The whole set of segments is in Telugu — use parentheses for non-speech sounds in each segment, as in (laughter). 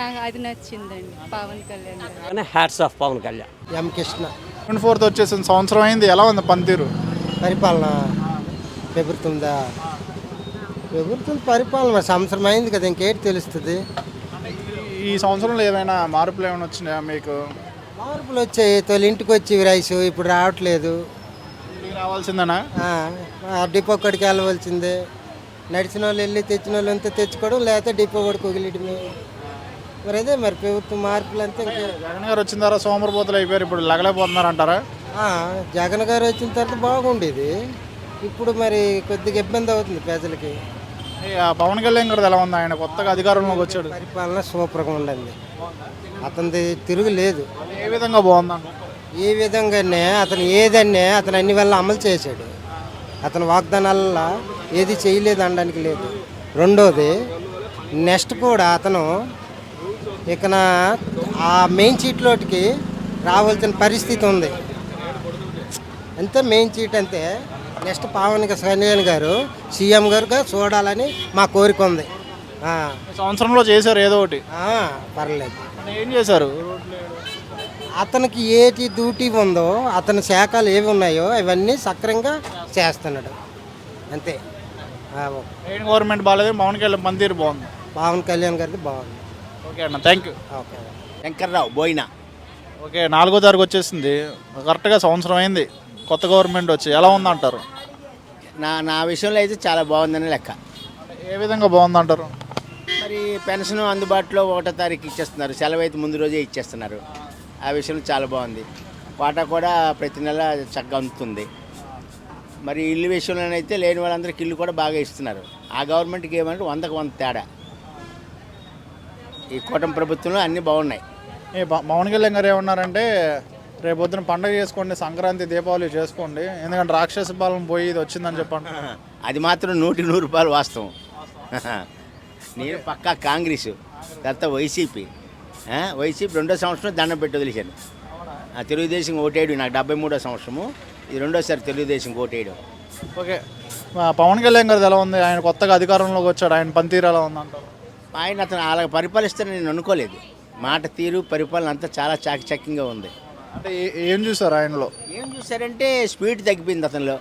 నాకు అది నచ్చిందండి పవన్ కళ్యాణ్ గారు. Hats off Pawan Kalyan. M Krishna. Twenty fourth వచ్చేసింది సంవత్సరం అయింది. ఎలా ఉంది పనితీరు? పరిపాలన పెరుగుతుందా పెరుగుతుంది పరిపాలన సంవత్సరం అయింది కదా ఇంకేటి తెలుస్తుంది? ఈ సంవత్సరంలో ఏమైనా మార్పులు ఏమైనా వచ్చినాయా మీకు? మార్పులు వచ్చాయి తొలి ఇంటికి వచ్చి రైస్ ఇప్పుడు రావట్లేదు. ఇంటికి రావాల్సిందేనా? డిపో కాడికి వెళ్ళవలసిందే. నడిచిన వాళ్ళు వెళ్ళి తెచ్చిన వాళ్ళు అంతా తెచ్చుకోవడం లేకపోతే డిపో కూడా కుగిలియడమే మరి అదే మరి ప్రభుత్వం మార్పులు అంతా ఇంకే జగన్ గారు వచ్చిన తర్వాత సోమరపోతలు అయిపోయారు ఇప్పుడు లగలేకపోతున్నారు అంటారా ఆ, జగన్ గారు వచ్చిన తర్వాత బాగుండేది. ఇప్పుడు మరి కొద్దిగా ఇబ్బంది అవుతుంది ప్రజలకి. ఈ, ఆ పవన్ కళ్యాణ్ గారు ఎలా ఉంది ఆయన? కొత్తగా అధికారంలోకి వచ్చాడు. పరిపాలన సూపర్గా ఉండండి అతనిది తిరుగు లేదు. ఏ విధంగా బాగుందంట ఏ విధంగానే అతను ఏదన్నే అతను అన్ని వల్ల అమలు చేశాడు. అతను వాగ్దానాల ఏది చేయలేదు అనడానికి లేదు. రెండోది నెక్స్ట్ కూడా అతను ఇకన ఆ మెయిన్ సీట్లోటికి రావాల్సిన పరిస్థితి ఉంది. అంతే మెయిన్ సీట్ అంతే నెక్స్ట్ పవన్ కళ్యాణ్ గారు సీఎం గారుగా చూడాలని మా కోరిక ఉంది. సంవత్సరంలో చేశారు ఏదో ఒకటి. పర్లేదు. ఏం చేశారు? అతనికి ఏటి డ్యూటీ ఉందో అతని శాఖలు ఏవి ఉన్నాయో అవన్నీ సక్రంగా చేస్తున్నాడు. అంతే. గవర్నమెంట్ బాగాలేదు పవన్ కళ్యాణ్ పనితీరు బాగుంది. పవన్ కళ్యాణ్ గారిది బాగుంది. ఓకే అన్న thank you okay. Shankarrao Boina. Okay నాలుగో తారీఖు వచ్చేసింది. కరెక్ట్గా సంవత్సరం అయింది. కొత్త గవర్నమెంట్ వచ్చి ఎలా ఉందంటారు? నా నా విషయంలో అయితే చాలా బాగుందని లెక్క. ఏ విధంగా బాగుందంటారు? మరి పెన్షన్ అందుబాటులో ఒకటో తారీఖు ఇచ్చేస్తున్నారు. సెలవు అయితే ముందు రోజే ఇచ్చేస్తున్నారు. ఆ విషయం చాలా బాగుంది. వాటా కూడా ప్రతి నెల చక్కగా అందుతుంది. మరి ఇల్లు విషయంలోనైతే లేని వాళ్ళందరికీ ఇల్లు కూడా బాగా ఇస్తున్నారు. ఆ గవర్నమెంట్కి ఏమంటే వందకు వంద తేడా. ఈ కూటమి ప్రభుత్వంలో అన్నీ బాగున్నాయి. పవన్ కళ్యాణ్ గారు ఏమన్నారంటే రేపు పొద్దున పండగ చేసుకోండి సంక్రాంతి దీపావళి చేసుకోండి. ఎందుకంటే రాక్షస పాలన పోయి ఇది వచ్చిందని చెప్పండి. (laughs) అది మాత్రం నూటికి నూరు రూపాయలు వాస్తవం. (laughs) నేను పక్కా కాంగ్రెస్ తర్వాత వైసీపీ. ఆ, వైసీపీ రెండో సంవత్సరం దండం పెట్టి వదిలేశాను. ఆ, తెలుగుదేశం ఓటేయడం నాకు డెబ్బై మూడో సంవత్సరము. ఇది రెండోసారి తెలుగుదేశం ఓటేయడం. ఓకే. ఆ, పవన్ కళ్యాణ్ గారిది ఎలా ఉంది? ఆయన కొత్తగా అధికారంలోకి వచ్చాడు ఆయన పనితీరు ఎలా ఉందంటారు? ఆయన అతను అలా పరిపాలిస్తారని నేను అనుకోలేదు. మాట తీరు పరిపాలన అంతా చాలా చాకచక్యంగా ఉంది. అంటే ఏ- ఏం చూసారు ఆయనలో? ఏం చూసారంటే స్పీడ్ తగ్గిపోయింది అతనిలో.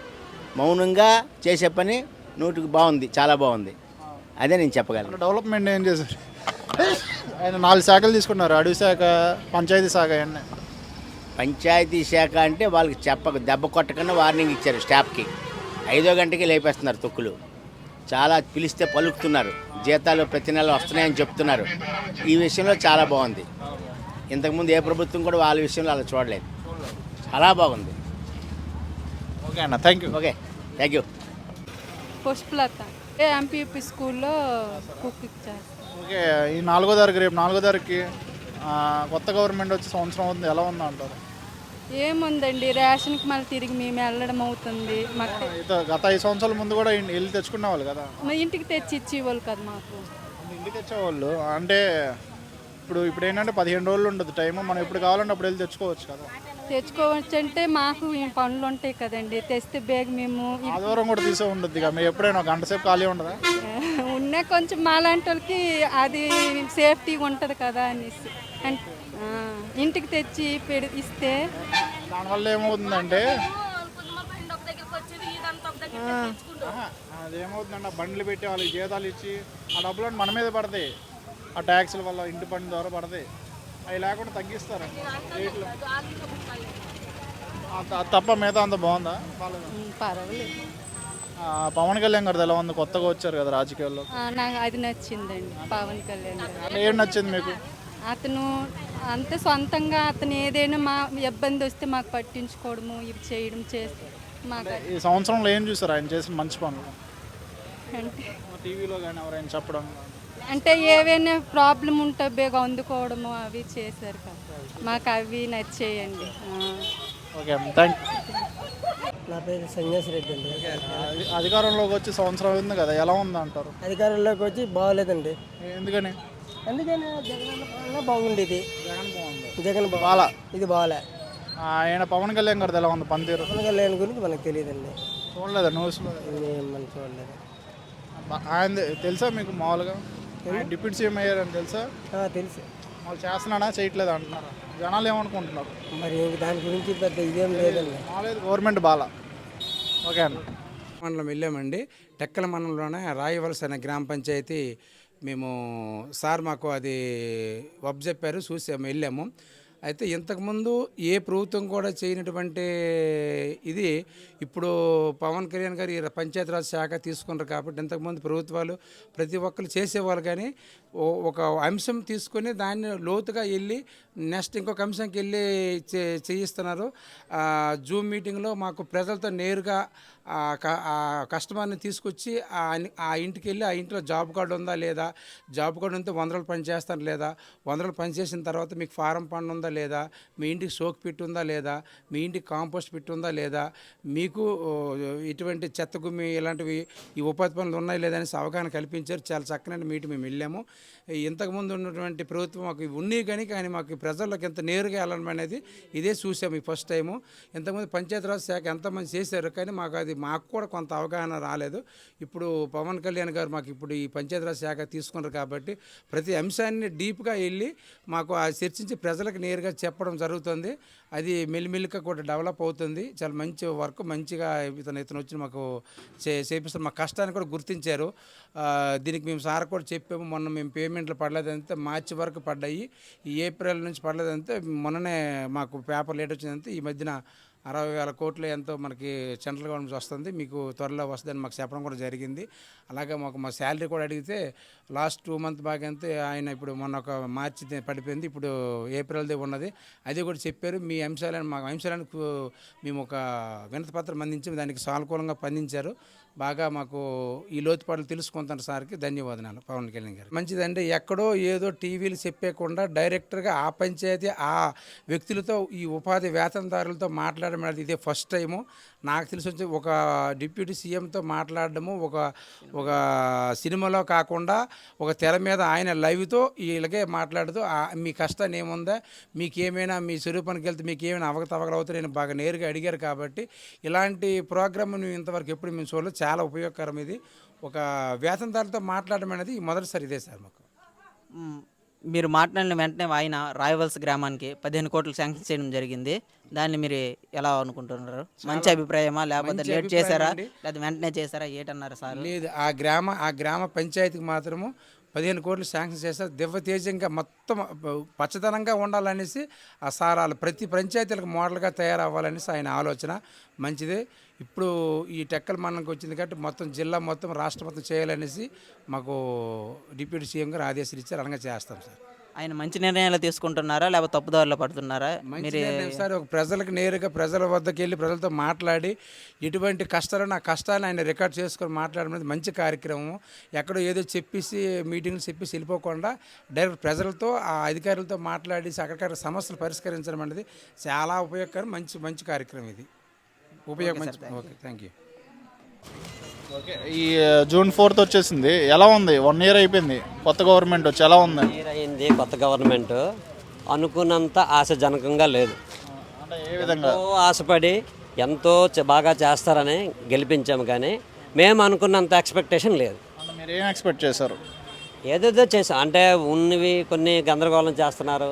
మౌనంగా చేసే పని నూటికి బాగుంది చాలా బాగుంది. అదే నేను చెప్పగలను. డెవలప్మెంట్ ఏం చేశారు? ఆయన నాలుగు శాఖలు తీసుకున్నారు అడవి శాఖ పంచాయతీ శాఖ అన్నీ పంచాయతీ శాఖ అంటే వాళ్ళకి చెప్పక దెబ్బ కొట్టకుండా వార్నింగ్ ఇచ్చారు స్టాఫ్కి. ఐదో గంటకి లేపేస్తున్నారు తొక్కులు. చాలా పిలిస్తే పలుకుతున్నారు. జీతాలు ప్రతి నెల వస్తున్నాయని చెప్తున్నారు. ఈ విషయంలో చాలా బాగుంది. ఇంతకుముందు ఏ ప్రభుత్వం కూడా వాళ్ళ విషయంలో అలా చూడలేదు. చాలా బాగుంది. ఓకే అన్న thank you okay thank you Pushpalatha MPP స్కూల్లో కుక్ చేస్తాను ఓకే ఈ నాలుగో తారీఖు రేపు నాలుగో తారీఖుకి కొత్త గవర్నమెంట్ వచ్చి సంవత్సరం అవుతుంది ఎలా ఉంది అంటారు ఏముందండి? రేషన్కి మళ్ళీ తిరిగి మేము వెళ్ళడం అవుతుంది. మాకు గత ఐదు సంవత్సరాల ముందు కూడా ఇన్- వెళ్ళి తెచ్చుకునేవాళ్ళు కదా? మా ఇంటికి తెచ్చి ఇచ్చేవాళ్ళు కదా మాకు. ఇంటికి తెచ్చేవాళ్ళు. అంటే ఇప్పుడు ఇప్పుడు ఏంటంటే పదిహేను రోజులు ఉంటుంది టైం మనం ఎప్పుడు కావాలంటే అప్పుడు వెళ్ళి తెచ్చుకోవచ్చు కదా? తెచ్చుకోవచ్చు అంటే మాకు ఈ పనులు ఉంటాయి కదండి. తెస్తే బేగ మేము ఇ- ఆదివారం కూడా తీసే ఉంటుంది ఇక మీరు ఎప్పుడైనా ఒక గంట సేపు ఖాళీ ఉండదా? (laughs) ఉన్న కొంచెం మాలాంటి వాళ్ళకి అది సేఫ్టీగా ఉంటుంది కదా అనేసి. అంటే ఇంటికి తెచ్చి పెడి ఇస్తే? దానివల్ల ఏమవుతుందంటే ఆహా, అదేమవుతుందంటే ఆ బండ్లు పెట్టి వాళ్ళకి జీతాలు ఇచ్చి ఆ డబ్బులు మన మీద పడతాయి. ఆ ట్యాక్సుల వల్ల ఇంటి పన్ను ద్వారా పడతాయి. అవి లేకుండా తగ్గిస్తారు. రేట్లు. తప్ప మిగతా అంత బాగుందా? పర్వాలేదు. పవన్ కళ్యాణ్ గారు ఎలా ఉంది కొత్తగా వచ్చారు కదా రాజకీయాల్లో? ఆ, నాకు అది నచ్చిందండి పవన్ కళ్యాణ్ ఏం నచ్చింది మీకు? అతను అంతే సొంతంగా అతను ఏదైనా మా ఇబ్బంది వస్తే మాకు పట్టించుకోవడము ఇవి చేయడం చేస్తే మాకు ఈ సంవత్సరంలో ఏం చూసారు? ఆయన చేసిన మంచి పనులు? అంటే టీవీలో కానీ ఎవరైనా చెప్పడం? అంటే ఏవైనా ప్రాబ్లం ఉంటే బేగా అందుకోవడము అవి చేశారు కదా. మాకు అవి నచ్చేయండి. థ్యాంక్ నా పేరు సన్యాసి రెడ్డి అండి. అధికారంలోకి వచ్చి సంవత్సరం ఉంది కదా ఎలా ఉంది అంటారు అధికారంలోకి వచ్చి బాగోలేదండి. ఎందుకని? అందుకని జగన్ బాగుండేది. జగన్ బాగుంది జగన్ బాల. ఇది బాగాలే ఆయన పవన్ కళ్యాణ్ గారిది ఎలా ఉంది పనితీరు పవన్ కళ్యాణ్ గురించి మనకు తెలియదండి. చూడలేదా న్యూస్లో? మనం చూడలేదు. ఆయన తెలుసా మీకు మామూలుగా? డిప్యూటీ సీఎం అయ్యారని తెలుసా? తెలుసు. వాళ్ళు చేస్తున్నాడా చేయట్లేదు అంటున్నారు. జనాలు ఏమనుకుంటున్నారు? మరి దాని గురించి పెద్ద ఇదేం లేదండి. మాలేదు గవర్నమెంట్ బాల. ఓకే అన్న మండలం వెళ్ళామండి. టెక్కల మండలంలోనే రాయవలస అనే గ్రామ పంచాయతీ మేము సార్ మాకు అది వబ్ చెప్పారు చూసాము వెళ్ళాము. అయితే ఇంతకుముందు ఏ ప్రభుత్వం కూడా చేయనటువంటి ఇది ఇప్పుడు పవన్ కళ్యాణ్ గారు పంచాయతీరాజ్ శాఖ తీసుకున్నారు కాబట్టి ఇంతకుముందు ప్రభుత్వాలు ప్రతి ఒక్కరు చేసేవాళ్ళు కానీ ఒక అంశం తీసుకొని దాన్ని లోతుగా వెళ్ళి నెక్స్ట్ ఇంకొక అంశంకి వెళ్ళి చే- చేయిస్తున్నారు. జూమ్ మీటింగ్లో మాకు ప్రజలతో నేరుగా కస్టమర్ని తీసుకొచ్చి ఆ ఆ ఇంటికి వెళ్ళి ఆ ఇంట్లో జాబ్ కార్డు ఉందా లేదా జాబ్ కార్డు ఉంటే వంద రోజులు పని లేదా వంద రోజులు పని చేసిన తర్వాత మీకు ఫారం పండు ఉందా లేదా మీ ఇంటికి సోక్ పెట్టి ఉందా లేదా మీ ఇంటికి కాంపోస్ట్ పెట్టి ఉందా లేదా మీకు ఇటువంటి చెత్త గుమ్మి ఇలాంటివి ఈ ఉపాధి పనులు ఉన్నాయి లేదా అనేసి అవగాహన కల్పించారు. చాలా చక్కనైన మీటింగ్ మేము వెళ్ళాము. ఇంతకుముందు ఉన్నటువంటి ప్రభుత్వం మాకు ఉన్నాయి కానీ కానీ మాకు ప్రజలకు ఎంత నేరుగా వెళ్ళడం అనేది ఇదే చూసాము ఈ ఫస్ట్ టైము. ఇంతకుముందు పంచాయతీరాజ్ శాఖ ఎంతమంది చేశారు కానీ మాకు అది మాకు కూడా కొంత అవగాహన రాలేదు. ఇప్పుడు పవన్ కళ్యాణ్ గారు మాకు ఇప్పుడు ఈ పంచాయతీరాజ్ శాఖ తీసుకున్నారు కాబట్టి ప్రతి అంశాన్ని డీప్గా వెళ్ళి మాకు ఆ చర్చించి ప్రజలకు నేరుగా చెప్పడం జరుగుతుంది. అది మెల్లిమెల్లిగా కూడా డెవలప్ అవుతుంది. చాలా మంచి వర్క్ మంచిగా ఇతను ఇతను వచ్చి మాకు చే చేపిస్తారు. మా కష్టాన్ని కూడా గుర్తించారు. దీనికి మేము సార్ కూడా చెప్పాము. మొన్న మేము పేమెంట్లు పడలేదంటే మార్చి వరకు పడ్డాయి. ఈ ఏప్రిల్ నుంచి పడలేదంటే మొన్ననే మాకు పేపర్ లేట్ వచ్చిందంతా ఈ మధ్యన అరవై వేల కోట్లు ఎంతో మనకి సెంట్రల్ గవర్నమెంట్ వస్తుంది. మీకు త్వరలో వస్తుందని మాకు చెప్పడం కూడా జరిగింది. అలాగే మాకు మా శాలరీ కూడా అడిగితే లాస్ట్ టూ మంత్ బాగా అంతే ఆయన ఇప్పుడు మొన్న ఒక మార్చి పడిపోయింది. ఇప్పుడు ఏప్రిల్ది ఉన్నది. అది కూడా చెప్పారు. మీ అంశాలను మా అంశాలను మేము ఒక వినతి పత్రం అందించి దానికి సానుకూలంగా స్పందించారు. బాగా మాకు ఈ లోతుపాట్లు తెలుసుకుంటాను సార్కి ధన్యవాదాలు పవన్ కళ్యాణ్ గారు మంచిదండి ఎక్కడో ఏదో టీవీలు చెప్పేకుండా డైరెక్టర్గా ఆ పంచాయతీ ఆ వ్యక్తులతో ఈ ఉపాధి వేతనదారులతో మాట్లాడడం అనేది ఇదే ఫస్ట్ టైము. నాకు తెలిసి వచ్చి ఒక డిప్యూటీ సీఎంతో మాట్లాడడము ఒక ఒక సినిమాలో కాకుండా ఒక తెర మీద ఆయన లైవ్తో ఇలాగే మాట్లాడుతూ మీ కష్టాన్ని ఏముందా? మీకేమైనా మీ స్వరూపానికి వెళ్తే మీకు ఏమైనా అవకతవకలు అవుతాయి నేను బాగా నేరుగా అడిగారు కాబట్టి ఇలాంటి ప్రోగ్రామ్ మేము ఇంతవరకు ఎప్పుడు మేము చూడలేదు. చాలా ఉపయోగకరం ఇది. ఒక వేతనదారులతో మాట్లాడడం అనేది మొదటిసారి ఇదే సార్ మాకు. మీరు మాట్లాడిన వెంటనే ఆయన రాయవలస గ్రామానికి పదిహేను కోట్లు శాంక్షన్ చేయడం జరిగింది. దాన్ని మీరు ఎలా అనుకుంటున్నారు? మంచి అభిప్రాయమా? లేకపోతే లేట్ చేశారా. లేదా వెంటనే చేశారా? ఏటన్నారు సార్? లేదు ఆ గ్రామ ఆ గ్రామ పంచాయతీకి మాత్రము పదిహేను కోట్లు శాంక్షన్ చేస్తారు దివ్యతేజంగా మొత్తం పచ్చదనంగా ఉండాలనేసి ఆ సారాలు ప్రతి పంచాయతీలకు మోడల్గా తయారవ్వాలనేసి ఆయన ఆలోచన. మంచిదే. ఇప్పుడు ఈ టెక్కల మండలంకి వచ్చింది కాబట్టి మొత్తం జిల్లా మొత్తం రాష్ట్రం మొత్తం చేయాలనేసి మాకు డిప్యూటీ సీఎం గారు ఆదేశాలు ఇచ్చారు. అలాగే చేస్తాం సార్. ఆయన మంచి నిర్ణయాలు తీసుకుంటున్నారా? లేకపోతే తప్పుదారిలో పడుతున్నారా? మీరు సార్ ఒక ప్రజలకు నేరుగా ప్రజల వద్దకు వెళ్ళి ప్రజలతో మాట్లాడి ఎటువంటి కష్టాలను ఆ కష్టాన్ని ఆయన రికార్డ్ చేసుకొని మాట్లాడడం అనేది మంచి కార్యక్రమం. ఎక్కడో ఏదో చెప్పేసి మీటింగ్లు చెప్పేసి వెళ్ళిపోకుండా డైరెక్ట్ ప్రజలతో ఆ అధికారులతో మాట్లాడి అక్కడికక్కడ సమస్యలు పరిష్కరించడం అనేది చాలా ఉపయోగకరం మంచి మంచి కార్యక్రమం ఇది. ఉపయోగం మంచి ఓకే థ్యాంక్ యూ ఓకే ఈ జూన్ ఫోర్త్ వచ్చేసింది. ఎలా ఉంది? వన్ ఇయర్ అయిపోయింది. కొత్త గవర్నమెంట్ వచ్చి ఎలా ఉంది? అయింది కొత్త గవర్నమెంట్ అనుకున్నంత ఆశాజనకంగా లేదు. ఎంతో ఆశపడి ఎంతో బాగా చేస్తారని గెలిపించాము కానీ మేము అనుకున్నంత ఎక్స్పెక్టేషన్ లేదు. మీరు ఏం ఎక్స్పెక్ట్ చేశారు? ఏదేదో చేసాం అంటే ఉన్నవి కొన్ని గందరగోళం చేస్తున్నారు.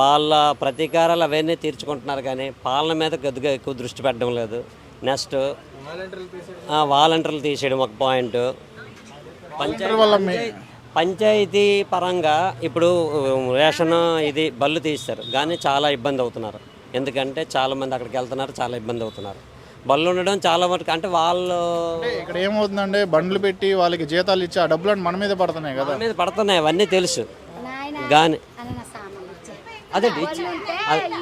వాళ్ళ ప్రతీకారాలు అవన్నీ తీర్చుకుంటున్నారు కానీ పాలన మీద కొద్దిగా ఎక్కువ దృష్టి పెట్టడం లేదు. నెక్స్ట్ వాలంటీర్లు తీసేయడం. ఒక పాయింట్ పంచాయతీ పంచాయతీ పరంగా ఇప్పుడు రేషన్ ఇది బళ్ళు తీస్తారు. కానీ చాలా ఇబ్బంది అవుతున్నారు. ఎందుకంటే చాలా మంది అక్కడికి వెళ్తున్నారు చాలా ఇబ్బంది అవుతున్నారు. బళ్ళు ఉండడం చాలా మటుకు అంటే వాళ్ళు ఇక్కడ ఏమవుతుందంటే బండ్లు పెట్టి వాళ్ళకి జీతాలు ఇచ్చి ఆ డబ్బులు మన మీద పడుతున్నాయి కదా. మన మీద పడుతున్నాయి అవన్నీ తెలుసు. కానీ అదే ఇచ్చి-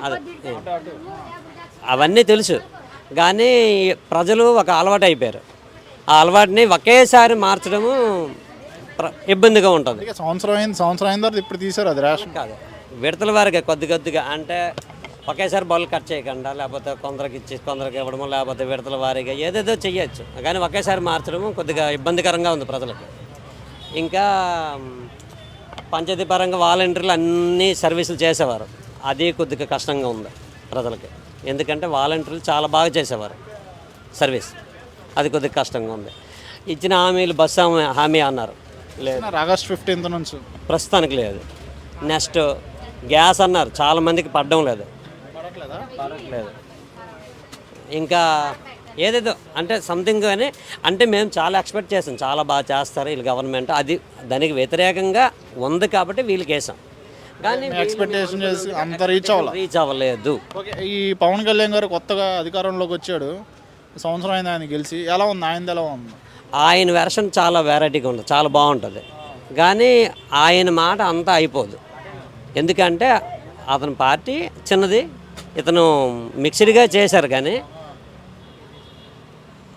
అదే. అవన్నీ తెలుసు. కానీ ప్రజలు ఒక అలవాటు అయిపోయారు. ఆ అలవాటుని ఒకేసారి మార్చడము ఇబ్బందిగా ఉంటుంది. సంవత్సరం అయింది సంవత్సరం అయిన తర్వాత ఇప్పుడు తీశారు అది రేషన్. కాదు. విడతల వారిగా కొద్ది కొద్దిగా అంటే ఒకేసారి బళ్ళు కట్ చేయకుండా లేకపోతే కొందరికి ఇచ్చి కొందరికి ఇవ్వడము లేకపోతే విడతల వారీగా ఏదేదో చెయ్యొచ్చు. కానీ ఒకేసారి మార్చడము కొద్దిగా ఇబ్బందికరంగా ఉంది ప్రజలకు. ఇంకా పంచాయతీ పరంగా వాలంటీర్లు అన్ని సర్వీసులు చేసేవారు. అది కొద్దిగా కష్టంగా ఉంది ప్రజలకి. ఎందుకంటే వాలంటీర్లు చాలా బాగా చేసేవారు సర్వీస్. అది కొద్దిగా కష్టంగా ఉంది. ఇచ్చిన హామీలు బస్సు హామీ హామీ అన్నారు. ఇస్తున్నారు ఆగస్ట్ ఫిఫ్టీన్త్ నుంచి? ప్రస్తుతానికి లేదు. నెక్స్ట్ గ్యాస్ అన్నారు. చాలా మందికి పడడం లేదు. పడట్లేదా? పడట్లేదు. ఇంకా ఏదేదో అంటే సంథింగ్ అని అంటే మేము చాలా ఎక్స్పెక్ట్ చేసాం. చాలా బాగా చేస్తారు వీళ్ళు గవర్నమెంట్ అది దానికి వ్యతిరేకంగా ఉంది కాబట్టి వీళ్ళకి వేసాం కానీ ఎక్స్పెక్టేషన్ చేసి అంత రీచ్ అవ్వాలి? రీచ్ అవ్వలేదు. ఈ పవన్ కళ్యాణ్ గారు కొత్తగా అధికారంలోకి వచ్చాడు. సంవత్సరం అయింది ఆయన గెలిచి. ఎలా ఉంది? ఆయనది ఎలా ఉంది? ఆయన వెర్షన్ చాలా వెరైటీగా ఉంటుంది చాలా బాగుంటుంది. కానీ ఆయన మాట అంతా అయిపోదు. ఎందుకంటే అతని పార్టీ చిన్నది ఇతను మిక్స్డ్గా చేశారు కానీ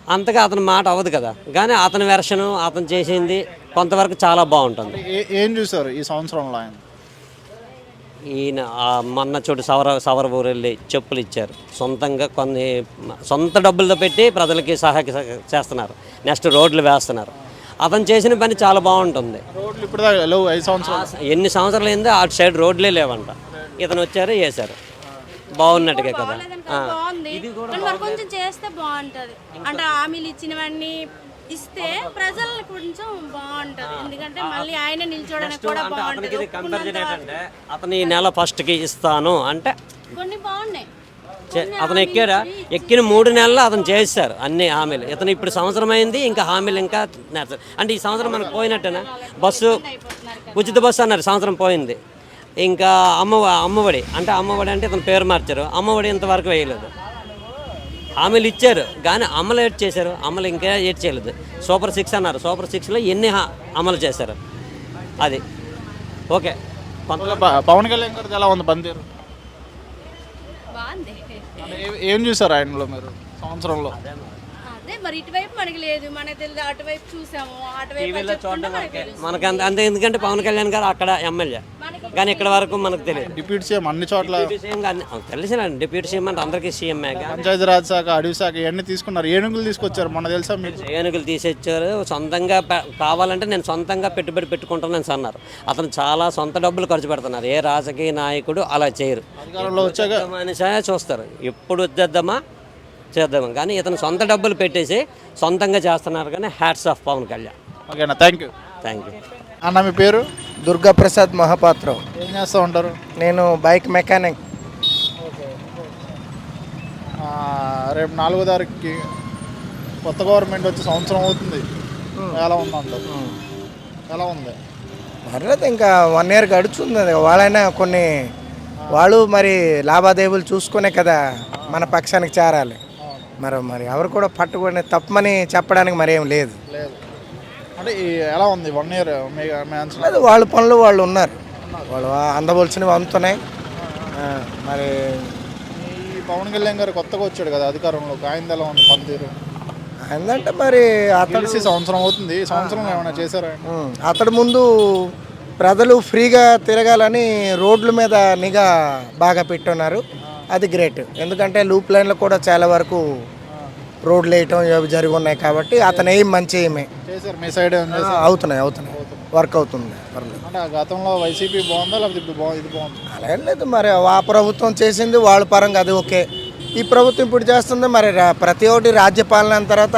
అంతగా అతని మాట అవ్వదు కదా. కానీ అతని వెర్షను అతను చేసింది కొంతవరకు చాలా బాగుంటుంది. ఏ- ఏం చూసారు ఈ సంవత్సరంలో ఆయన? ఈయన మొన్న చోటు సవర సవర ఊరు వెళ్ళి చెప్పులు ఇచ్చారు సొంతంగా కొన్ని సొంత డబ్బులతో పెట్టి ప్రజలకి సహాయ చేస్తున్నారు. నెక్స్ట్ రోడ్లు వేస్తున్నారు. అతను చేసిన పని చాలా బాగుంటుంది. రోడ్లు ఇప్పుడు ఎన్ని సంవత్సరాలు అయిందో అటు సైడ్ రోడ్లే లేవంట. ఇతను వచ్చారు వేశారు. బాగున్నట్టుగా కదా. ఆ. బాగుంది. కానీ మరి కొంచెం చేస్తే బాగుంటది. అంటే హామీలు ఇచ్చినవన్నీ ఇస్తే ప్రజలకు కొంచెం బాగుంటది. ఎందుకంటే మళ్ళీ ఆయన నిల్చోడానికి కూడా ఏంటంటే అతను ఈ నెల ఫస్ట్కి ఇస్తాను అంటే కొన్ని బాగున్నాయి. చే- అతను ఎక్కాడా? ఎక్కిన మూడు నెలలు అతను చేశారు అన్ని హామీలు. ఇతను ఇప్పుడు సంవత్సరం అయింది ఇంకా హామీలు ఇంకా నెరవేర్చ- అంటే ఈ సంవత్సరం మనకు పోయినట్టేనా? బస్సు ఉచిత బస్సు అన్నారు సంవత్సరం పోయింది. ఇంకా అమ్మ అమ్మఒడి. అంటే అమ్మఒడి అంటే ఇతను పేరు మార్చారు. అమ్మఒడి ఇంతవరకు వేయలేదు. హామీలు ఇచ్చారు. కానీ అమలు ఏట్ చేశారు? అమలు ఇంకా ఏట్ చేయలేదు. సూపర్ సిక్స్ అన్నారు. సూపర్ సిక్స్లో ఎన్ని అమలు చేశారు? అది. ఓకే. పవన్ కళ్యాణ్ ఎలా ఉంది? పనితీరు ఏం చూసారు ఆయనలో మీరు సంవత్సరంలో? అదే మరి ఇటువైపు మనకి లేదు. మనకి తెలియదు. అటువైపు చూసాము. అటువైపు టీవీలో చెప్తుంటే చూడడం మనకి వరకే. తెలుసు. మనకు అంత అంతే ఎందుకంటే పవన్ కళ్యాణ్ గారు అక్కడ ఎమ్మెల్యే. కానీ ఇక్కడ వరకు మనకు తెలియదు. డిప్యూటీ సీఎం అన్ని చోట్ల డిప్యూటీ సీఎం గారిని తెలిసినండి డిప్యూటీ సీఎం అంటే అందరికీ సీఎంఏ పంచాయతీరాజ్ శాఖ అడవి శాఖ ఇవన్నీ తీసుకున్నారు. ఏనుగులు తీసుకొచ్చారు మొన్న తెలుసా మీకు? ఏనుగులు తీసేచ్చారు. సొంతంగా పె- కావాలంటే నేను సొంతంగా పెట్టుబడి పెట్టుకుంటానని అన్నారు. అతను చాలా సొంత డబ్బులు ఖర్చు పెడుతున్నారు. ఏ రాజకీయ నాయకుడు అలా చేయరు. అధికారంలో వచ్చాక మనిషి చూస్తారు. ఎప్పుడు వచ్చేద్దామా చేద్దామా కానీ ఇతను సొంత డబ్బులు పెట్టేసి సొంతంగా చేస్తున్నారు కానీ హ్యాట్స్ ఆఫ్ పవన్ కళ్యాణ్. ఓకేనా థ్యాంక్ యూ థ్యాంక్ యూ అన్న మీ పేరు? దుర్గాప్రసాద్ మహాపాత్రం. ఏం చేస్తూ ఉంటారు? నేను బైక్ మెకానిక్ ఆ, రేపు నాలుగో తారీఖుకి కొత్త గవర్నమెంట్ వచ్చి సంవత్సరం అవుతుంది. ఎలా ఉంది అంటారు? ఎలా ఉంది? పర్లేదు ఇంకా వన్ ఇయర్ గడుచుంది. వాళ్ళైనా కొన్ని వాళ్ళు మరి లావాదేవీలు చూసుకునే కదా మన పక్షానికి చేరాలి. మరి మరి ఎవరు కూడా పట్టుకుని తప్పమని చెప్పడానికి మరి ఏం లేదు. లేదు. అంటే ఈ ఎలా ఉంది? వన్ ఇయర్ అది వాళ్ళ పనులు వాళ్ళు ఉన్నారు. వాళ్ళు అందవలసినవి అందుతున్నాయి మరి ఈ పవన్ కళ్యాణ్ గారు కొత్తగా వచ్చాడు కదా అధికారంలోకి. ఆయన ఎలా ఉంది పనితీరు? ఏంటంటే మరి అతడు సంవత్సరం అవుతుంది. ఈ సంవత్సరంలో ఏమైనా చేశారా అతడు ముందు ప్రజలు ఫ్రీగా తిరగాలని రోడ్ల మీద నిఘా బాగా పెట్టున్నారు. అది గ్రేట్ ఎందుకంటే లూప్ లైన్లో కూడా చాలా వరకు రోడ్లు వేయటం ఇవి జరిగి ఉన్నాయి కాబట్టి అతను ఏం మంచి ఏమే? అవుతున్నాయి అవుతున్నాయి. వర్క్ అవుతుంది గతంలో వైసీపీ బాగుందా లేకపోతే బాగుంది? అలా ఏం లేదు మరి ఆ ప్రభుత్వం చేసింది వాళ్ళ పరంగా అది ఓకే. ఈ ప్రభుత్వం ఇప్పుడు చేస్తుంది మరి ప్రతి ఒక్కటి రాజ్యపాలన తర్వాత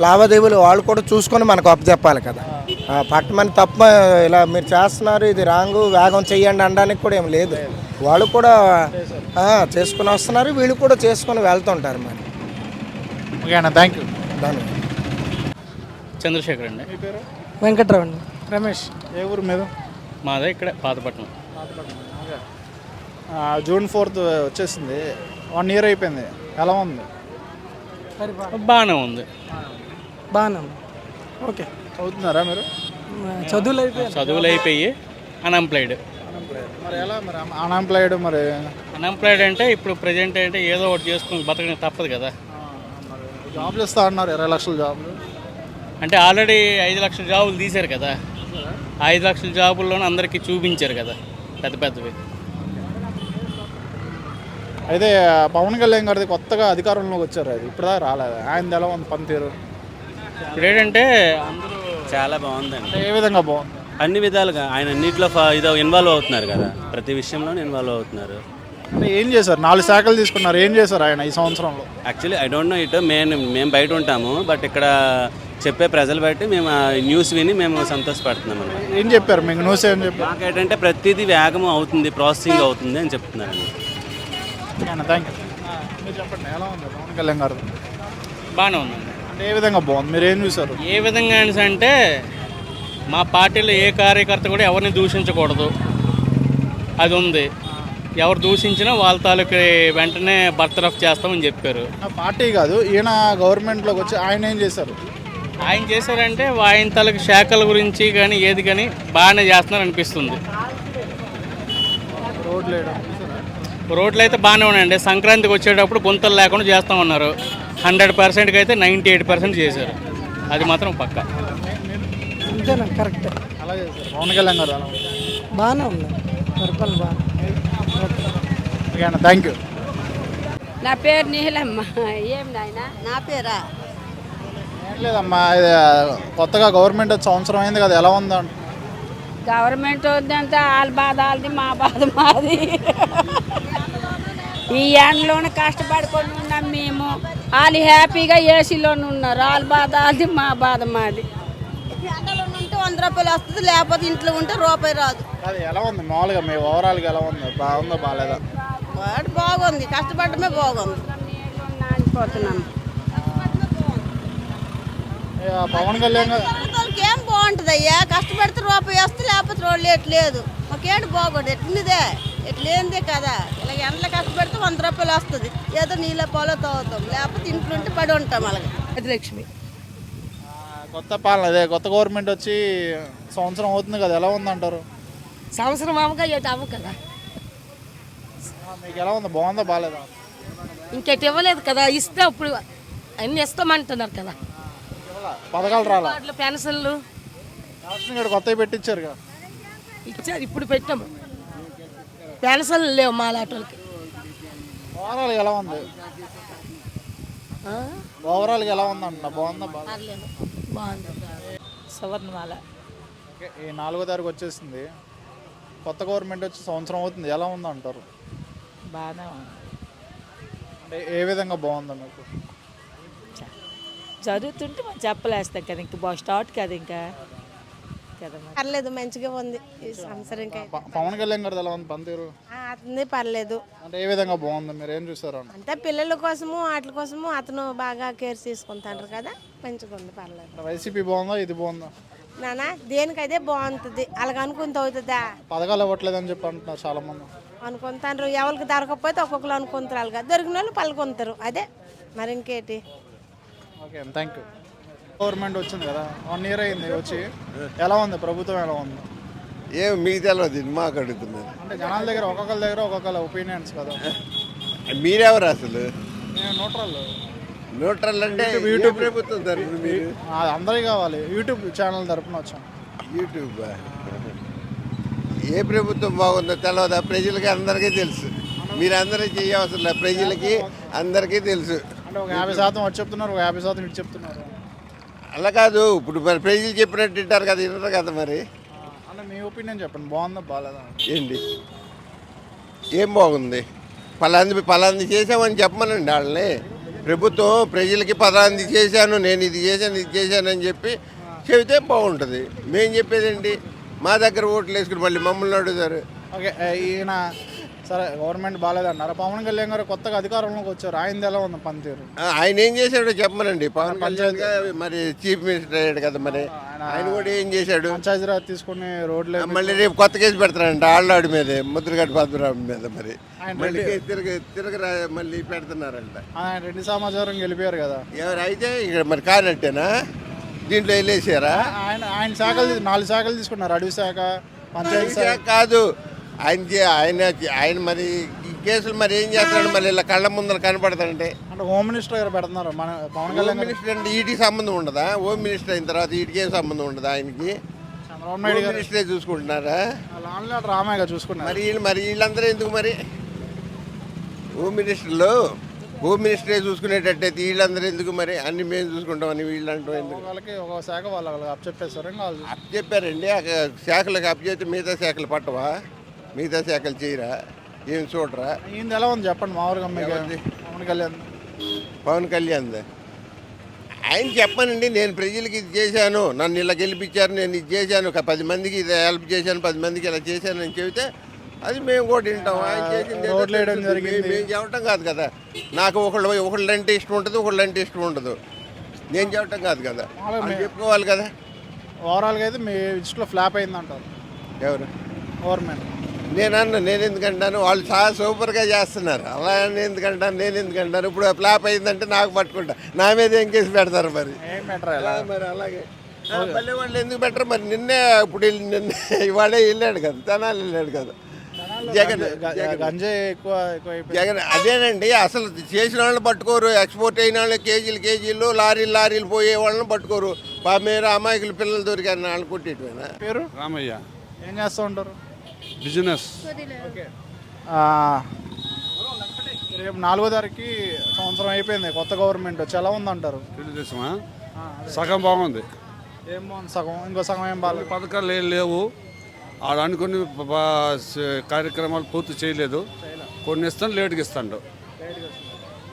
లావాదేవీలు వాళ్ళు కూడా చూసుకొని మనకు అప్పచెప్పాలి కదా. ఆ, పట్టమని తప్ప ఇలా మీరు చేస్తున్నారు ఇది రాంగు వేగం చెయ్యండి అనడానికి కూడా ఏం లేదు. వాళ్ళు కూడా చేసుకుని వస్తున్నారు. వీళ్ళు కూడా చేసుకొని వెళ్తుంటారు మరి. ఓకే అన్న థ్యాంక్ యూ దాని చంద్రశేఖర్ అండి. మీ పేరు? వెంకట్రావు రమేష్. ఏ ఊరు మీరు? మాదే ఇక్కడే పాతపట్నం. ఆ, జూన్ ఫోర్త్ వచ్చేసింది. వన్ ఇయర్ అయిపోయింది. ఎలా ఉంది? బాగానే ఉంది. బాగానే ఓకే. చదువుతున్నారా మీరు? చదువులు అయిపోయాయి. చదువులు అయిపోయి అన్ఎంప్లాయిడ్ మరి ఎలా మరి? అన్ఎంప్లాయిడ్ మరి అన్ఎంప్లాయిడ్ అంటే ఇప్పుడు ప్రజెంట్ అంటే ఏదో ఒకటి చేసుకుని బతకడం తప్పదు కదా. జాబ్లు ఇస్తా అన్నారు ఇరవై లక్షల జాబ్లు అంటే ఆల్రెడీ ఐదు లక్షల జాబులు తీశారు కదా. ఐదు లక్షల జాబుల్లోనే అందరికీ చూపించారు కదా పెద్ద పెద్దవి. అయితే పవన్ కళ్యాణ్ గారిది కొత్తగా అధికారంలోకి వచ్చారు అది. ఇప్పుడు రాలేదు? ఆయన ఎలా ఉంది పనితీరు? ఇప్పుడు ఏంటంటే అందరూ చాలా బాగుందండి. అంటే ఏ విధంగా బాగుంది? అన్ని విధాలుగా ఆయన అన్నింటిలో ఫా- ఇదో ఇన్వాల్వ్ అవుతున్నారు కదా. ప్రతి విషయంలోనే ఇన్వాల్వ్ అవుతున్నారు. అంటే ఏం చేశారు? నాలుగు శాఖలు తీసుకున్నారు. ఏం చేశారు ఆయన ఈ సంవత్సరంలో? Actually I don't know it మేము మేము బయట ఉంటాము. బట్ ఇక్కడ చెప్పే ప్రజలు బట్టి మేము ఆ న్యూస్ విని మేము సంతోషపడుతున్నాం అన్నమాట. ఏం చెప్పారు? మీకు న్యూస్ ఏం చెప్పారు? మాకేంటంటే ప్రతిదీ వేగం అవుతుంది ప్రాసెసింగ్ అవుతుంది అని చెప్తున్నారండి. థ్యాంక్ యూ మీరు చెప్పండి. ఎలా ఉంది? పవన్ కళ్యాణ్ గారు? బాగానే ఉందండి అంటే ఏ విధంగా బాగుంది? మీరు ఏం చూసారు ఏ విధంగా అనేసి అంటే మా పార్టీలో ఏ కార్యకర్త కూడా ఎవరిని దూషించకూడదు. అది ఉంది. ఎవరు దూషించినా వాళ్ళ తాలూకు వెంటనే బర్తరఫ్ చేస్తామని చెప్పారు. ఆ పార్టీ కాదు ఈయన గవర్నమెంట్లోకి వచ్చి ఆయన ఏం చేశారు? ఆయన చేశారంటే ఆయన తాలూకు శాఖల గురించి కానీ ఏది కానీ బాగానే చేస్తున్నారు అనిపిస్తుంది. రోడ్లు అయితే బాగానే ఉన్నాయండి. సంక్రాంతికి వచ్చేటప్పుడు గుంతలు లేకుండా చేస్తామన్నారు. హండ్రెడ్ పర్సెంట్కి అయితే నైంటీ ఎయిట్ పర్సెంట్ చేశారు. అది మాత్రం పక్కా. కరెక్ట్. అలా చేశారు. పవన్ కళ్యాణ్ గారు బాగానే ఉంది పరిపాలన బాగా థ్యాంక్ యూ నా పేరు నీలమ్మ. ఏం నాయన? నా పేరా? లేదమ్మా ఇది కొత్తగా గవర్నమెంట్ వచ్చి సంవత్సరం అయింది కదా ఎలా ఉందా గవర్నమెంట్ వద్దంతా వాళ్ళ బాధ వాళ్ళది మా బాధ మాది. ఈ ఎండలోనే కష్టపడుకొని ఉన్నాం మేము. వాళ్ళు హ్యాపీగా ఏసీలోనే ఉన్నారు. వాళ్ళ బాధ వాళ్ళది మా బాధ మాది. వంద రూపాయలు వస్తుంది లేకపోతే ఇంట్లో ఉంటే రూపాయి రాదు. అది ఎలా ఉంది? మామూలుగా మీ ఓవరాల్గా ఎలా ఉంది? బాగుందా బాగాలేదా? వాడు బాగుంది కష్టపడమే బాగుంది. నానిపోతున్నాం ఏ, ఆ పవన్ కళ్యాణ్ గారు వాళ్ళకి ఏం బాగుంటుంది అయ్యా? కష్టపడితే రూపాయి వస్తే లేకపోతే రోడ్లు ఎట్లేదు మాకేంటి బాగోడు ఎట్లుందే ఎట్లేందే కదా. ఇలా ఎండలో కష్టపడితే వంద రూపాయలు వస్తుంది. ఏదో నీళ్ళ పొల తవ్వుతాం లేకపోతే ఇంట్లో ఉంటే పడి ఉంటాం అలాగే. లక్ష్మి ఆ, కొత్త పాలన అదే కొత్త గవర్నమెంట్ వచ్చి సంవత్సరం అవుతుంది కదా ఎలా ఉందంటారు? సంవత్సరం అవ్వగా ఎటు అవ్వ కదా. ఆ, మీకు ఎలా ఉంది? బాగుందా బాగాలేదా? ఇంకెటు ఇవ్వలేదు కదా ఇస్తే అప్పుడు అన్ని ఇస్తామంటున్నారు కదా. పథకాలు రాలా? వాటిలో పెన్షన్లు. రాష్ట్రం గారు కొత్తవి పెట్టించారు కదా. ఇచ్చారు ఇప్పుడు పెట్టాము. పెన్షన్లు లేవు మా లాటోళ్ళకి. ఓవరాల్ ఎలా ఉంది? ఓవరాల్ ఎలా ఉందంట బాగుందా బాగా బాగుంది. సవర్ణమాల. ఈ నాలుగో తారీఖు వచ్చేసింది. కొత్త గవర్నమెంట్ వచ్చి సంవత్సరం అవుతుంది. ఎలా ఉంది అంటారు బాగానే ఉంది. అంటే ఏ విధంగా బాగుందా మీకు? చదువుతుంటే మనం చెప్పలేస్తాం కదా ఇంకా బాగా స్టార్ట్ కదా ఇంకా. పర్లేదు మంచిగా ఉంది. ఈ సంవత్సరం ఇంకా ప- పవన్ కళ్యాణ్ గారు ఎలా ఉంది పనితీరు? అతని పర్లేదు. అంటే ఏ విధంగా బాగుంది? మీరు ఏం చూసారు? అని అంతా పిల్లల కోసము వాటి కోసము అతను బాగా కేర్ తీసుకుంటాడు కదా. మంచిగా ఉంది పర్లేదు. అంటే వైసీపీ బాగుందా? ఇది బాగుందా? నానా దేనికైతే బాగుంటుంది అలాగ అనుకుంటే అవుతుందా? పథకాలు ఇవ్వట్లేదని చెప్పి అంటున్నారు చాలా మంది అనుకుంటారు ఎవరికి దొరకకపోతే ఒక్కొక్కరు అనుకుంటారు అలాగా. దొరికిన వాళ్ళు పలుకుంటారు అదే. మరి ఇంకేటి? Okay thank you. గవర్నమెంట్ వచ్చింది కదా వన్ ఇయర్ అయింది వచ్చి. ఎలా ఉంది? ప్రభుత్వం ఎలా ఉంది? ఏం మీకు తెలియదు మాకు అడుగుతున్నారు. అంటే జనాల దగ్గర ఒక్కొక్కరి దగ్గర ఒక్కొక్కరు ఒపీనియన్స్ కదా. మీరెవరు అసలు? నేను న్యూట్రల్ న్యూట్రల్ అంటే యూట్యూబ్- ప్రభుత్వం తరఫున మీరు? అందరికీ కావాలి. యూట్యూబ్ ఛానల్ తరపున వచ్చాం. యూట్యూబ్. ఏ ప్రభుత్వం బాగుందో తెలియదా ప్రజలకి అందరికీ తెలుసు. మీరు అందరూ చేయవసరం లేదు ప్రజలకి అందరికీ తెలుసు. అంటే ఒక యాభై శాతం వచ్చి చెప్తున్నారు ఒక యాభై శాతం ఇటు చెప్తున్నారు. అలా కాదు. ఇప్పుడు మరి ప్రజలు చెప్పినట్టు వింటారు కదా వినరు కదా మరి. అంటే మీ ఒపీనియన్ చెప్పండి. బాగుందా బాగాలేదా? ఏంటి? ఏం బాగుంది? పలాంది పలాంది చేసామని చెప్పమనండి వాళ్ళని. ప్రభుత్వం ప్రజలకి పలాంది చేశాను నేను ఇది చేశాను ఇది చేశాను అని చెప్పి చెబితే బాగుంటుంది. మేము చెప్పేదేంటి మా దగ్గర ఓట్లు వేసుకుని మళ్ళీ మమ్మల్ని అడుగుతారు. ఓకే ఈయన సరే గవర్నమెంట్ బాగాలేదన్నారు పవన్ కళ్యాణ్ గారు కొత్తగా అధికారంలోకి వచ్చారు. ఆయన ఎలా ఉంది పనితీరు? ఆయన ఏం చేశాడో చెప్పమనండి. పవన్ గారు మరి చీఫ్ మినిస్టర్ అయ్యాడు కదా మరి. ఆయన కూడా ఏం చేశాడు? పంచాయతీరాజ్ తీసుకుని రోడ్లు మళ్ళీ రేపు కొత్త కేసు పెడతారంట ఆళ్ళాడి మీదే ముద్రగడ్డ పద్మరావు మీద మరి. మళ్ళీ తిరగ తిరగ మళ్ళీ పెడుతున్నారంట. ఆయన రెడ్డి సమాచారం గెలిపారు కదా. ఎవరు అయితే ఇక్కడ మరి కానట్టేనా? దీంట్లో వెళ్ళేసారా? ఆయన ఆయన శాఖలు నాలుగు శాఖలు తీసుకున్నారు. అడవి శాఖ పంచాయతీ శాఖ కాదు. ఆయన చే- ఆయన ఆయన మరి ఈ కేసులు మరి ఏం చేస్తాడు మళ్ళీ ఇలా కళ్ళ ముందర కనపడతాడంటే? అంటే హోమ్ మినిస్టర్ గారు పెడుతున్నారు. మన పవన్ హోమ్ కళ్యాణ్ గారు. మినిస్టర్ అంటే వీటికి సంబంధం ఉండదా? హోమ్ మినిస్టర్ అయిన తర్వాత వీటికి ఏం సంబంధం ఉండదా ఆయనకి? చంద్రబాబు హోమ్ నాయుడు గారు. మినిస్టరే చూసుకుంటున్నారా? చూసుకున్నారు. మరి వీళ్ళు మరి వీళ్ళందరూ ఎందుకు మరి? హోమ్ మినిస్టర్లో హోమ్ మినిస్టరే చూసుకునేటట్టయితే వీళ్ళందరూ ఎందుకు మరి? అన్ని మేము చూసుకుంటామని వీళ్ళు అంటాం ఎందుకు? వాళ్ళకి ఒక శాఖ వాళ్ళు వాళ్ళకి అప్పచెప్పేశారు ఇంకా వాళ్ళు అప్ చెప్పారండి. ఆ శాఖలకు అప్ చేస్తే మిగతా శాఖలు పట్టవా? మిగతా శాఖలు చేయరా? ఏం చూడరా? ఈయన ఎలా ఉంది చెప్పండి మామూలుగా మీకు? పవన్ కళ్యాణ్. పవన్ కళ్యాణ్. ఆయన చెప్పానండి నేను ప్రజలకి ఇది చేశాను నన్ను ఇలా గెలిపించారు నేను ఇది చేశాను ఒక పది మందికి ఇది హెల్ప్ చేశాను పది మందికి ఇలా చేశాను అని చెబితే అది మేము కూడా వింటాం ఆయన చేసింది. మేము- చెప్పటం కాదు కదా. నాకు ఒకళ్ళు ఒకళ్ళు అంటే ఇష్టం ఉంటుంది ఒకళ్ళు అంటే ఇష్టం ఉండదు. నేను చెప్పటం కాదు కదా. చెప్పుకోవాలి కదా. ఓవరాల్గా అయితే మీ దృష్టిలో ఫ్లాప్ అయిందంటారు. ఎవరు? గవర్నమెంట్ నేను అన్న నేను ఎందుకంటాను వాళ్ళు చాలా సూపర్గా చేస్తున్నారు. అలా అని ఎందుకంటాను? నేను ఎందుకంటాను ఇప్పుడు ఫ్లాప్ అయిందంటే నాకు పట్టుకుంటా. నా మీద ఏం కేసు పెడతారు మరి? మరి అలాగే. మళ్ళీ వాళ్ళు ఎందుకు పెట్టరు? మరి నిన్నే ఇప్పుడు వీళ్ళు నిన్నే ఇవాడే వెళ్ళాడు కదా తెనాలి వెళ్ళాడు కదా. జగన్ జగన్. గంజాయి ఎక్కువ ఎక్కువ అయిపోయింది జగన్ అదేనండి అసలు చేసిన వాళ్ళని పట్టుకోరు ఎక్స్పోర్ట్ అయిన వాళ్ళు కేజీలు కేజీలు లారీలు లారీలు పోయే వాళ్ళని పట్టుకోరు. మీరు అమాయకులు పిల్లలు దొరికారు వాళ్ళు కొట్టేటివేనా? పేరు? రామయ్య. ఏం చేస్తూ ఉంటారు? బిజినెస్. రేపు నాలుగో తారీఖుకి సంవత్సరం అయిపోయింది కొత్త గవర్నమెంట్ వచ్చి ఎలా ఉందంటారు? తెలుగుదేశమా? సగం బాగుంది. ఏం బాగుంది సగం? ఇంకో సగం ఏం బాగాలేదు పథకాలు ఏం లేవు. ఆడ అనుకుని కార్యక్రమాలు పూర్తి చేయలేదు. కొన్ని ఇస్తాను లేటుగా ఇస్తాడు.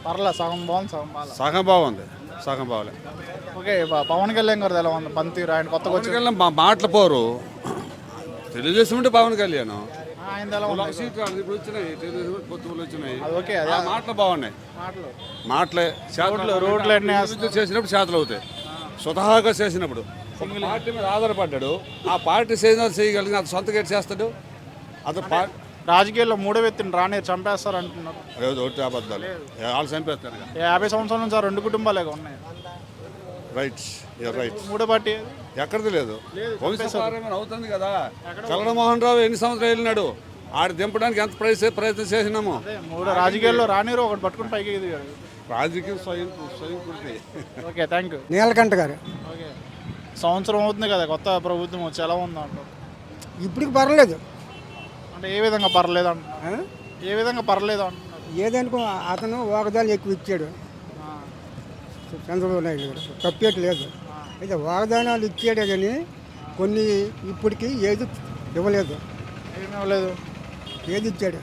పర్లే సగం బాగుంది సగం బాగాలేదు సగం బాగుంది సగం బాగలే ఓకే పవన్ కళ్యాణ్ గారు ఎలా ఉంది? బంతిరు ఆయన కొత్తగా వచ్చి మాటలు పోరు. తెలుగుదేశం అంటే పవన్ కళ్యాణ్. ఆయన ఎలా ఉంది సీట్లు రాలేదు, ఇప్పుడు వచ్చినాయి. తెలుగుదేశం పొత్తులు వచ్చినాయి. అది ఓకే అదే ఆ మాటలు బాగున్నాయి. మాటలు. మాటలే రోడ్లు- రోడ్లు అన్నీ అభివృద్ధి చేసినప్పుడు చేతలు అవుతాయి. స్వతహాగా చేసినప్పుడు పార్టీ మీద ఆధారపడ్డాడు. ఆ పార్టీ చేసిన చేయగలిగిన అది సొంతగా ఎట్లా చేస్తాడు. అతను పార్టీ రాజకీయాల్లో మూడో వ్యక్తిని రాని చంపేస్తారు అంటున్నారు అబద్ధాలు. వాళ్ళు చంపేస్తారు యాభై సంవత్సరాల నుంచి ఆ రెండు కుటుంబాలే ఉన్నాయి. రైట్ రైట్ మూడో పార్టీ? ఎక్కడిది లేదు. అవుతుంది కదా. చలనమోహన్ రావు ఎన్ని సంవత్సరాలు వెళ్ళినాడు? ఆడ దింపడానికి ఎంత ప్రయత్నం ప్రయత్నం చేసినాము? రాజకీయాల్లో రానిరు ఒకటి పట్టుకుని పైకి రాజకీయం స్వయం స్వయం ఓకే థ్యాంక్ యూ నీలకంఠ గారు. ఓకే. సంవత్సరం అవుతుంది కదా కొత్త ప్రభుత్వం వచ్చి ఎలా ఉంది అంటారు? ఇప్పటికి పర్లేదు. అంటే ఏ విధంగా పర్లేదు అంటున్నారు? ఏ విధంగా పర్లేదు అంటున్నారు? ఏదనుకో అతను వాగ్దాలు ఎక్కువ ఇచ్చాడు. చంద్రబాబు నాయుడు గారు తప్పేటి లేదు. అయితే వాగ్దానాలు ఇచ్చాడే కానీ కొన్ని ఇప్పటికి ఏది ఇవ్వలేదు. ఏమీ ఇవ్వలేదు? ఏది ఇచ్చాడు.